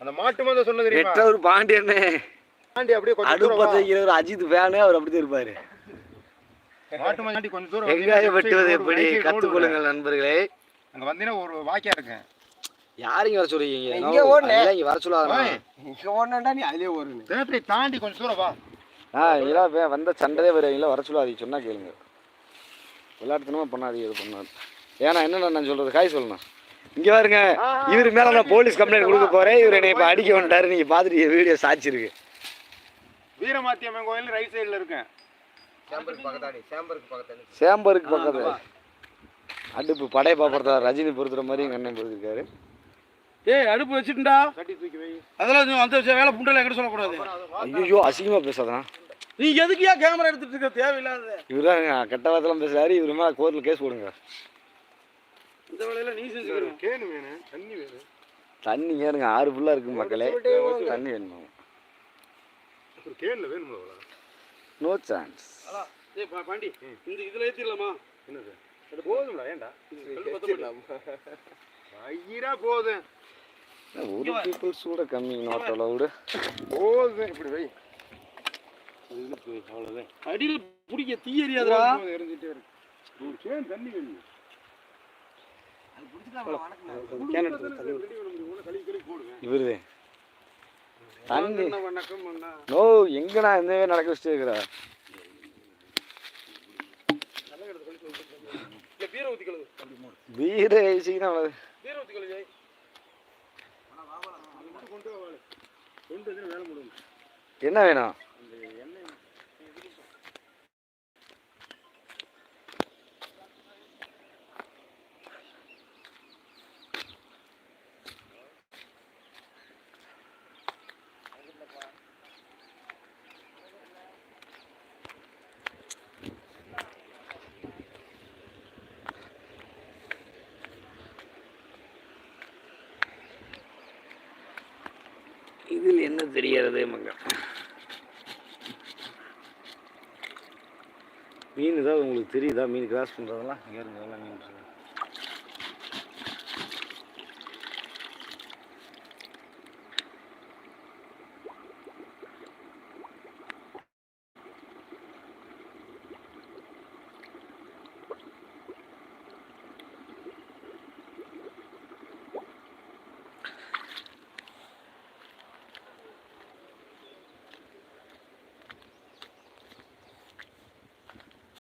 அந்த மாட்டு மந்த சொன்னது தெரியுமா? எட்டவர் பாண்டியண்ணே தாண்டி அப்படியே கொஞ்சம் அடுப்பு வைக்கிறவர் அஜித் ஃபேனு அவர் அப்படிதான் இருப்பாரு. மாட்டு மந்த தாண்டி கொஞ்சம் தூரம் வெங்காயம் வெட்டுவது எப்படி? கத்துக்கொள்ளுங்கள் நண்பர்களே. வரும். அங்க வந்தீங்கன்னா ஒரு வாக்கியா இருக்கேன் யாரையும் வர சொல்றீங்க? இங்க ஓடுனே. இங்க வர சொல்லாத இங்க ஓடனடா நீ அதிலே ஓடுன. தேட்டரை தாண்டி கொஞ்சம் தூரம் வா. ஆ இதெல்லாம் வந்த சண்டையே வருவீங்களா வர சொல்லாதீங்க. சொன்னா கேளுங்க. விளையாட்டுத்தனமா பண்ணாதீங்க இது பண்ணாது ஏன்னா என்னென்ன நான் சொல்றது? காய் சொல்லணும் இங்க பாருங்க இவர் மேல நான் போலீஸ் கம்ப்ளைண்ட் கொடுக்க போறேன். இவர் என்னை இப்ப அடிக்க வந்துட்டாரு. நீங்க பாத்துட்டு வீடியோ சாட்சி இருக்கு வீரமாத்தியம்மன் கோயில் ரைட் சைடுல இருக்கேன். சேம்பருக்கு பக்கத்தாடி சேம்பருக்கு பக்கத்தாடி. சேம்பருக்கு பக்கத்துல அடுப்பு படை பாப்படுறதா ரஜினி பொறுத்துற மாதிரி எங்க அண்ணன் பொறுத்திருக்காரு. ஏய் அடுப்பு வச்சுட்டா தட்டி தூக்கி வை. அதெல்லாம் அந்த விஷயம் வேலை புண்டல எங்கிட்ட சொல்லக்கூடாது. ஐயோ அசிங்கமா பேசாதான் நீ எதுக்குயா கேமரா எடுத்துட்டு இருக்க? தேவையில்லாத இவருதான் கெட்ட வார்த்தைலாம் பேசுறாரு. இவர் மேல கோர்ட்ல கேஸ் போடுங்க. இந்த வேலையில நீ செஞ்சுக்கிற. கேனு வேணும் தண்ணி வேணும் தண்ணி ஏறுங்க ஆறு ஃபுல்லா இருக்கு மக்களே. தண்ணி வேணுமா? ஒரு கேன்ல வேணும்ல நோ சான்ஸ் ஏய் பா- பாண்டி இந்த இதுல ஏத்திடலாமா? என்னது அது போதும்டா மாட்டேங்குது. ஐயரா போதும். ஒரு பீப்புள்ஸ் கூட கம்மி நாட் அலவுடு போதும் இப்படி வை. அவ்வளவுதான். அடியில பிடிக்க தீ எரியாதுடா. போதும், எரிஞ்சிட்டே இருக்கு. ஒரு கேன் தண்ணி வேணும் கேன் தண்ணி. நோ எங்கடா இந்த நடக்க வச்சுட்டு இருக்கிறா? இல்ல பீரை சீக்கிரம் என்ன வேணும்? இதில் என்ன தெரிகிறது மங்க மீன் ஏதாவது உங்களுக்கு தெரியுதா? மீன் கிராஸ் பண்ணுறதெல்லாம் இங்கே இருந்ததெல்லாம் மீன் இருக்குது.